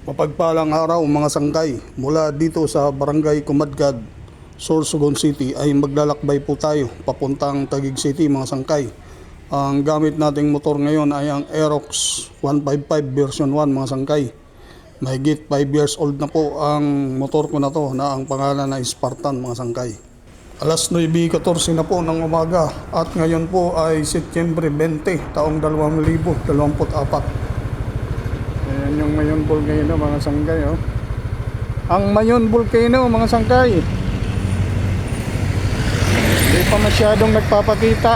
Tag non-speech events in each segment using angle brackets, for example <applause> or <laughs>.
Mapagpalang araw mga sangkay mula dito sa Barangay Kumadgad, Sorsogon City ay maglalakbay po tayo papuntang Taguig City mga sangkay. Ang gamit nating motor ngayon ay ang Aerox 155 version 1 mga sangkay. Mahigit 5 years old na po ang motor ko na to na ang pangalan na Spartan mga sangkay. Alas 9.14 na po ng umaga at ngayon po ay Setyembre 20 taong 2024. Ayan yung Mayon Volcano mga sangkay oh. Ang Mayon Volcano mga sangkay. Hindi pa masyadong nagpapakita.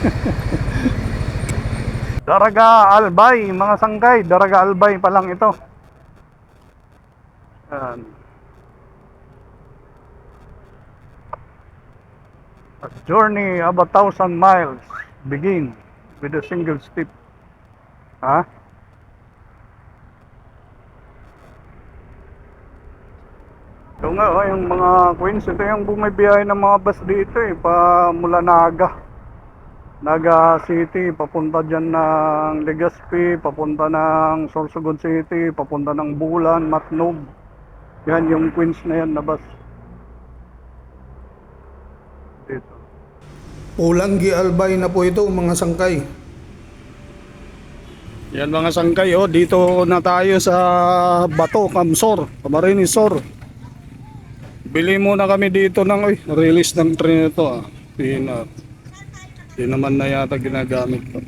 <laughs> Daraga Albay mga sangkay. Daraga Albay pa lang ito. Ayan. A journey of a thousand miles begin with a single step. Ha? Ito nga, oh, yung mga queens, ito yung bumibiyahe ng mga bus dito eh, pa mula Naga. Naga City, papunta dyan ng Legazpi, papunta ng Sorsogon City, papunta ng Bulan, Matnog. Yan yung queens na yan na bus. Dito. Ulanggi Albay na po ito mga sangkay. Yan mga sangkay, oh, dito na tayo sa Bato, Kamsor, Camarines Sur. Bili muna kami dito ng, uy, release ng train ito ah. Peanut. Hindi naman na yata ginagamit ko.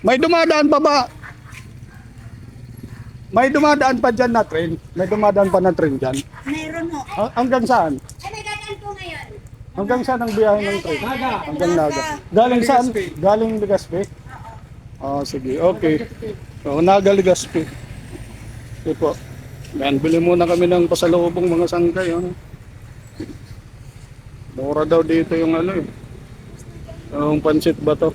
May dumadaan pa ba? May dumadaan pa dyan na train? May dumadaan pa na train dyan? Mayroon ho. Ha- Hanggang saan? Ay, may dadaan po ngayon. Hanggang saan ang biyahe ng train? Hanggang Naga. Galing saan? Galing Legazpi? Ah, sige. Okay. O, Naga Legazpi. Sige po. Yan, bili muna kami ng pasalubong mga sangkay. Oh. Mura daw dito yung ano eh. Yung pansit ba to?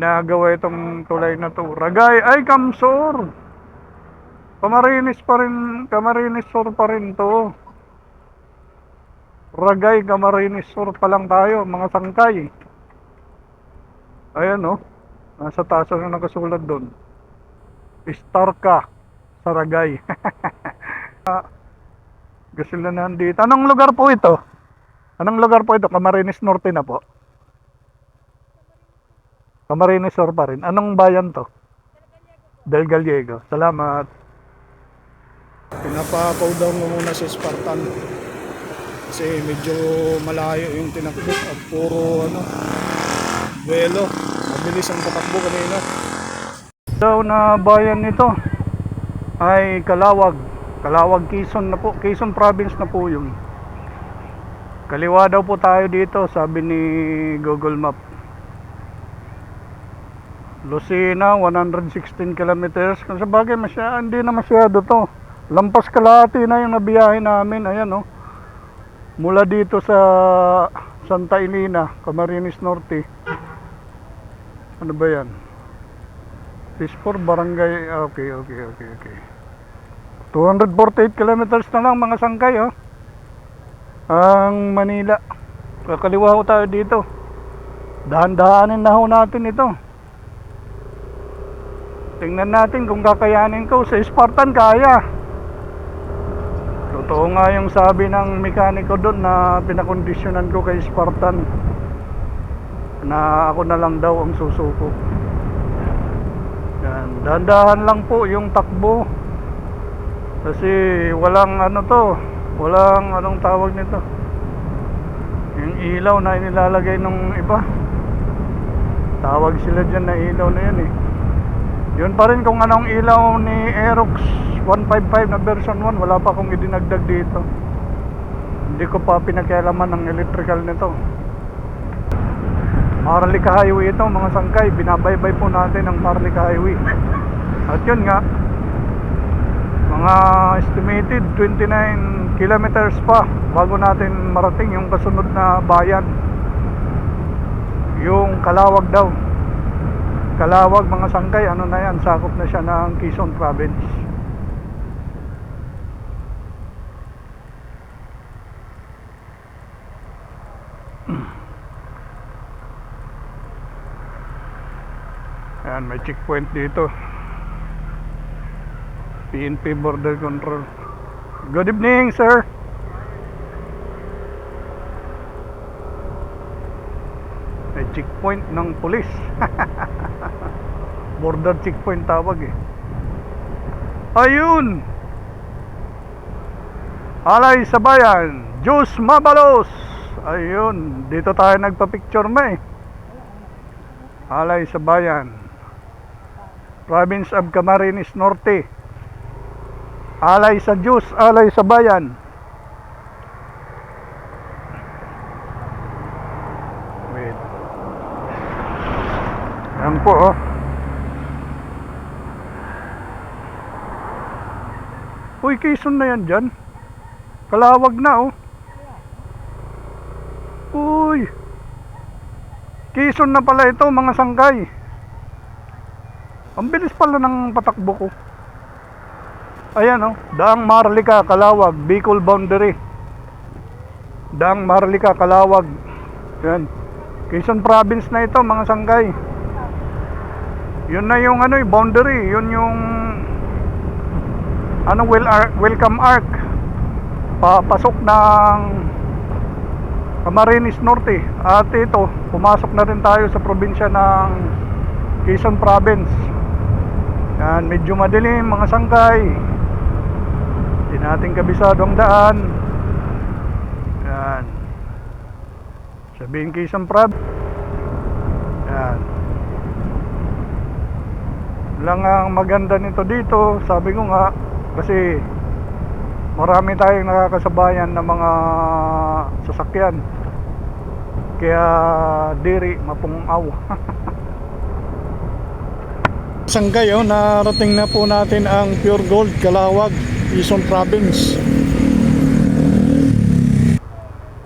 Ginagawa itong tulay na to. Ragay, ay Kamsor! Camarines pa rin, Camarines Sur pa rin to. Ragay, Camarines Sur pa lang tayo, mga sangkay. Ayan oh, nasa taas na nakasulat doon. Star ka sa Ragay. <laughs> Ah, Gasolinahan dito. Anong lugar po ito? Anong lugar po ito? Camarines Norte na po. Camarines Sur pa rin. Anong bayan to? Del Gallego. Salamat. Pinapapaw daw mo muna si Spartan. Kasi medyo malayo yung tinakbo at puro ano, buwelo. Mabilis ang patakbo kanina. Daw na bayan nito ay Kalawag. Kalawag Quezon na po. Quezon province na po yun. Kaliwa daw po tayo dito, sabi ni Google Map. Lucena, 116 kilometers. Kung sa bagay, masya, hindi na masyado to. Lampas kalahati na yung nabiyahe namin. Ayan, oh. Mula dito sa Santa Elena, Camarines Norte. Ano ba yan? Pispor, Barangay. ah, Okay, okay, okay, okay. 248 kilometers na lang mga sangkay, oh. Ang Manila. Kakaliwa ko tayo dito. Dahan-dahanin na ho natin ito. Tingnan natin kung kakayanin ko. Sa Spartan kaya. Totoo nga yung sabi ng mekaniko doon na pinakondisyonan ko kay Spartan. Na ako na lang daw ang susuko. Yan. Dahan-dahan lang po yung takbo. Kasi walang ano to. Walang anong tawag nito. Yung ilaw na inilalagay nung iba. Tawag sila dyan na ilaw na yun eh. Yun pa rin kung anong ilaw ni Aerox 155 na version 1, wala pa akong idinagdag dito. Hindi ko pa pinakialaman ng electrical nito. Marlica Highway ito mga sangkay, binabaybay po natin ang Marlica Highway. At yun nga, mga estimated 29 kilometers pa bago natin marating yung kasunod na bayan. Yung Kalawag daw. Kalawag mga sangkay, ano na yan, sakop na siya ng Quezon Province. <clears throat> Ayan, may checkpoint dito. PNP Border Control. Good evening, sir. May checkpoint ng pulis. <laughs> Border checkpoint tawag eh. Ayun! Alay sa bayan, Jus Mabalos! Ayun, dito tayo nagpa-picture ma eh. Alay sa bayan. Province of Camarines Norte. Alay sa Diyos, alay sa bayan. Wait. Yan po oh. Uy, Quezon na yan dyan. Kalawag na oh. Uy. Quezon na pala ito mga sangkay. Ang bilis pala ng patakbo ko. Ayan oh, Daang Marlica, Kalawag, Bicol boundary. Daang Marlica, Kalawag. Yan. Quezon province na ito, mga sangkay. Yun na yung ano, yung boundary, yun yung ano well arc, welcome arc. Papasok ng Camarines Norte. At ito, pumasok na rin tayo sa probinsya ng Quezon Province. Yan, medyo madilim mga sangkay. Hindi natin kabisado ang daan. Yan. Sabihin Quezon Prod. Yan. Lang ang maganda nito dito, sabi ko nga, kasi marami tayong nakakasabayan ng mga sasakyan. Kaya diri mapungaw. <laughs> Sanggay oh, narating na po natin ang Pure Gold Kalawag, Quezon Province.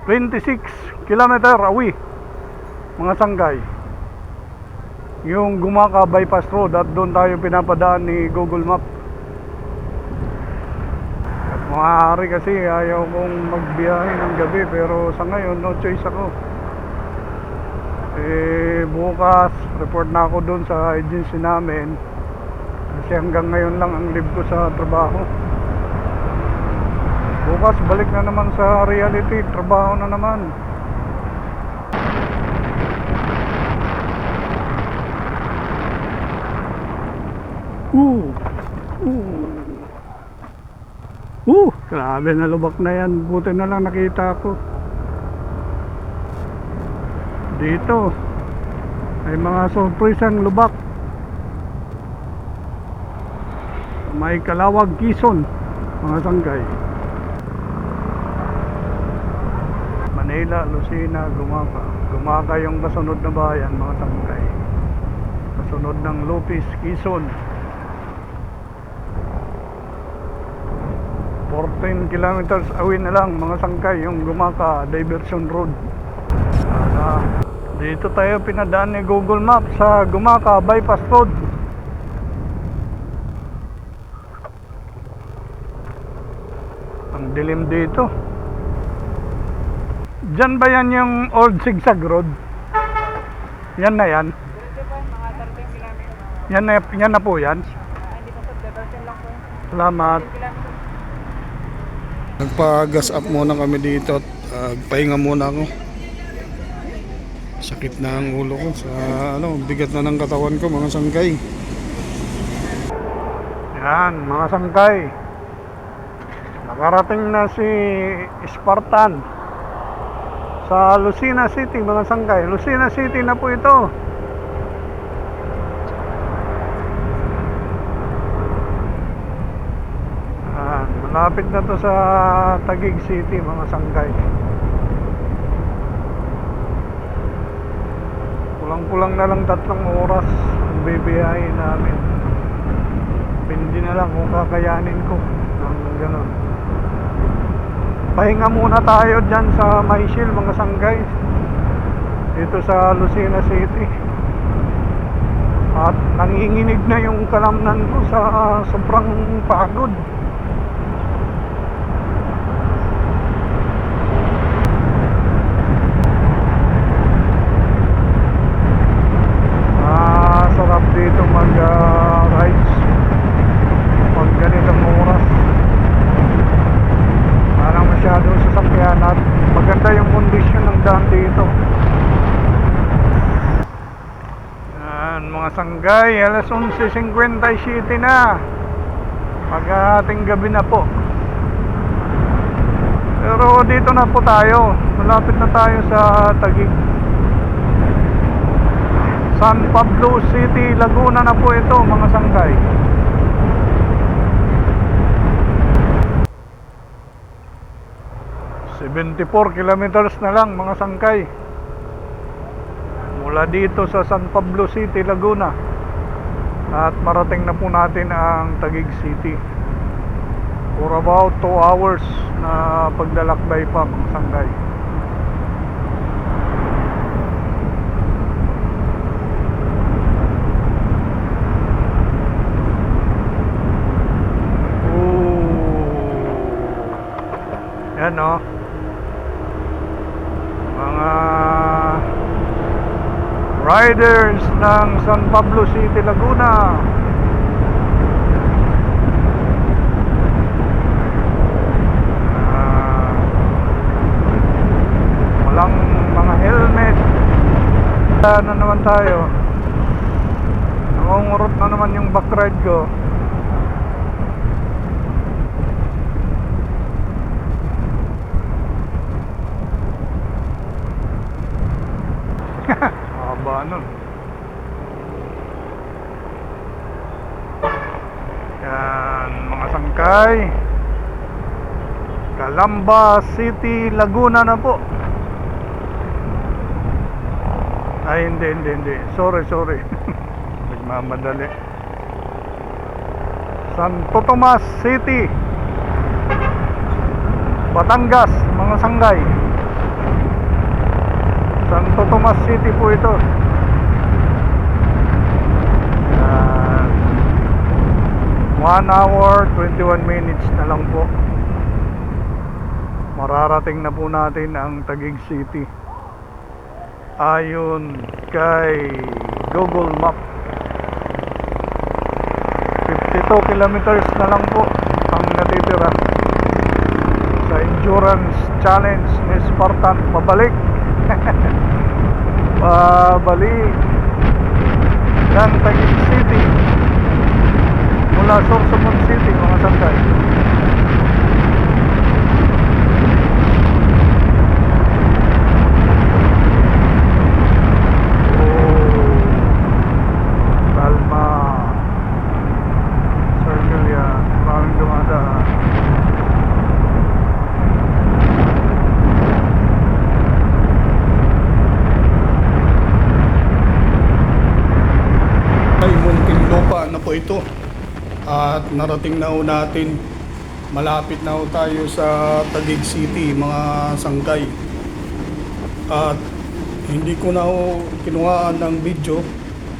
26 kilometer away mga sanggay yung Gumaka Bypass Road at doon tayo pinapadaan ni Google Map maaari kasi ayaw kong magbiyahe ng gabi pero sa ngayon no choice ako. Eh bukas report na ako doon sa agency namin. Kasi hanggang ngayon lang ang leave ko sa trabaho. Bukas balik na naman sa reality trabaho na naman. Uh uh uh grabe na lubak na yan. Buti na lang nakita ko dito ay mga surprisang lubak. May kalawag kison mga sanggay. Manila, Lucena, Gumaka. Gumaka yung kasunod na bayan mga sanggay. Kasunod ng Lopez, Quezon 14 kilometers away na lang mga sangkay yung Gumaka Diversion Road Ah, dito tayo pinadaan ni Google Maps sa Gumaka Bypass Road. Ang dilim dito. Diyan ba yan yung old zigzag road? Yan na yan. Yan na, yan na po yan. Salamat. Nagpa-gas up muna kami dito at uh, pahinga muna ako. Sakit na ang ulo ko sa ano, bigat na ng katawan ko mga sangkay. Yan, mga sangkay. Nakarating na si Spartan sa Lucena City, mga sangkay. Lucena City na po ito. Ah, malapit na to sa Taguig City, mga sangkay. Kulang-kulang na lang tatlong oras ang bibiyahin namin. Pindi na lang kung kakayanin ko. Ang ganun. Pahinga muna tayo dyan sa Maysil, mga sanggay. Dito sa Lucena City. At nanginginig na yung kalamnan ko sa sobrang pagod. Ah, sarap dito mag-rides pag ganitong oras. Parang masyado sasakyan at maganda yung kondisyon ng daan dito. Sanggay, alas 11.57 na. Pag-ating gabi na po. Pero dito na po tayo. Malapit na tayo sa Tagig. San Pablo City, Laguna na po ito, mga sanggay. Seventy-four kilometers na lang mga sangkay mula dito sa San Pablo City, Laguna at marating na po natin ang Taguig City for about 2 hours na paglalakbay pa mga sangkay Ooh. Yan no. Mga riders ng San Pablo City, Laguna. Ah, walang mga helmet. Na naman tayo. Nangungurot na naman yung back ride ko. Haba <laughs> nun. Yan, mga sangkay. Calamba City, Laguna na po. Ay, hindi, hindi, hindi. Sorry, sorry. <laughs> Nagmamadali. Santo Tomas City. Batangas, mga sanggay. Santo Tomas City po ito. 1 hour, 21 minutes na lang po. Mararating na po natin ang Taguig City. Ayon kay Google Map. 52 kilometers na lang po ang natitira sa endurance challenge ni Spartan pabalik <laughs> pabalik ng Taguig mula Sorsogon City mga sangkay oh. Ito at narating na ho natin malapit na ho tayo sa Taguig City mga sangkay at hindi ko na ho kinuhaan ng video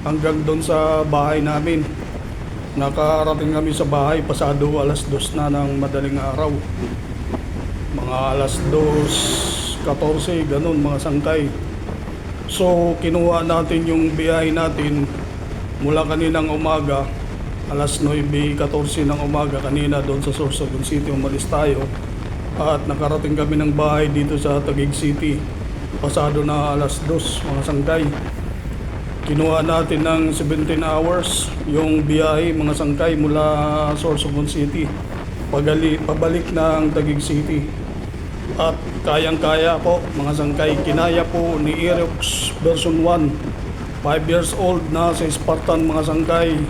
hanggang doon sa bahay namin. Nakarating kami sa bahay pasado alas dos na ng madaling araw. Mga alas dos 14 ganun mga sangkay so kinuha natin yung biyahe natin mula kaninang umaga alas 9.14 ng umaga kanina doon sa Sorsogon City umalis tayo. At nakarating kami ng bahay dito sa Taguig City. Pasado na alas 2 mga sangkay. Kinuha natin ng 17 hours yung biyahe mga sangkay mula Sorsogon City. Pagali, pabalik ng Taguig City. At kayang-kaya po mga sangkay kinaya po ni Aerox version 1 5 years old na si Spartan mga sangkay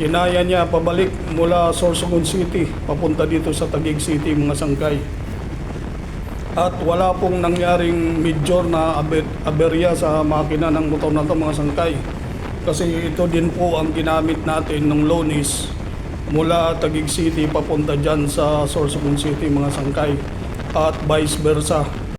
kinaya niya pabalik mula Sorsogon City papunta dito sa Taguig City mga sangkay. At wala pong nangyaring major na aber- aberya sa makina ng motor na to mga sangkay. Kasi ito din po ang ginamit natin ng Lonis mula Taguig City papunta dyan sa Sorsogon City mga sangkay. At vice versa